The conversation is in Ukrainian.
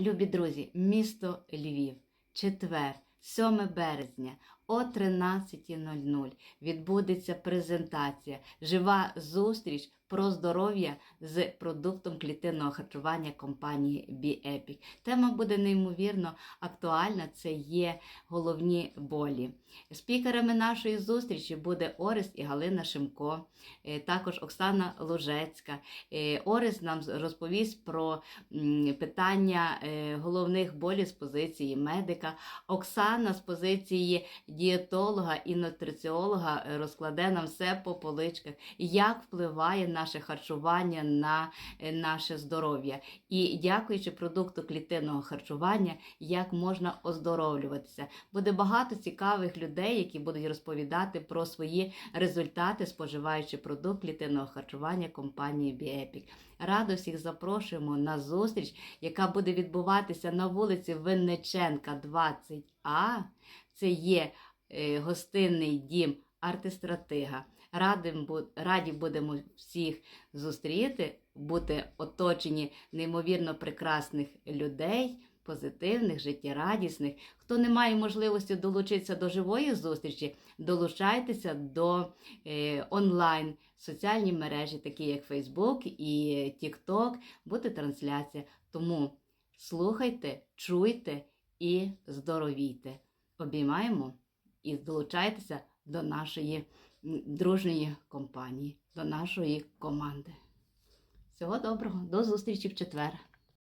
Любі друзі, місто Львів, четвер, 7 березня о 13.00 відбудеться презентація, жива зустріч про здоров'я з продуктом клітинного харчування компанії BeEpic. Тема буде неймовірно актуальна. Це є головні болі. Спікерами нашої зустрічі буде Орест і Галина Шимко, е, також Оксана Лужецька. Е, Орест нам розповість про питання е, головних болів з позиції медика. Оксана з позиції дієтолога і нутриціолога е, розкладе нам все по поличках, як впливає наше харчування на е, наше здоров'я. І дякуючи продукту клітинного харчування, як можна оздоровлюватися. Буде багато цікавих людей, які будуть розповідати про свої результати, споживаючи продукт клітинного харчування компанії BeEpic. Радо всіх запрошуємо на зустріч, яка буде відбуватися на вулиці Винниченка, 20А. Це є е, гостинний дім артистратига. Раді будемо всіх зустріти, бути оточені неймовірно прекрасних людей, позитивних, життєрадісних. Хто не має можливості долучитися до живої зустрічі, долучайтеся до е, онлайн соціальні мережі, такі як Facebook і TikTok, буде трансляція. Тому слухайте, чуйте і здоровійте. Обіймаємо і долучайтеся до нашої дружньої компанії, до нашої команди. Всього доброго, до зустрічі в четвер.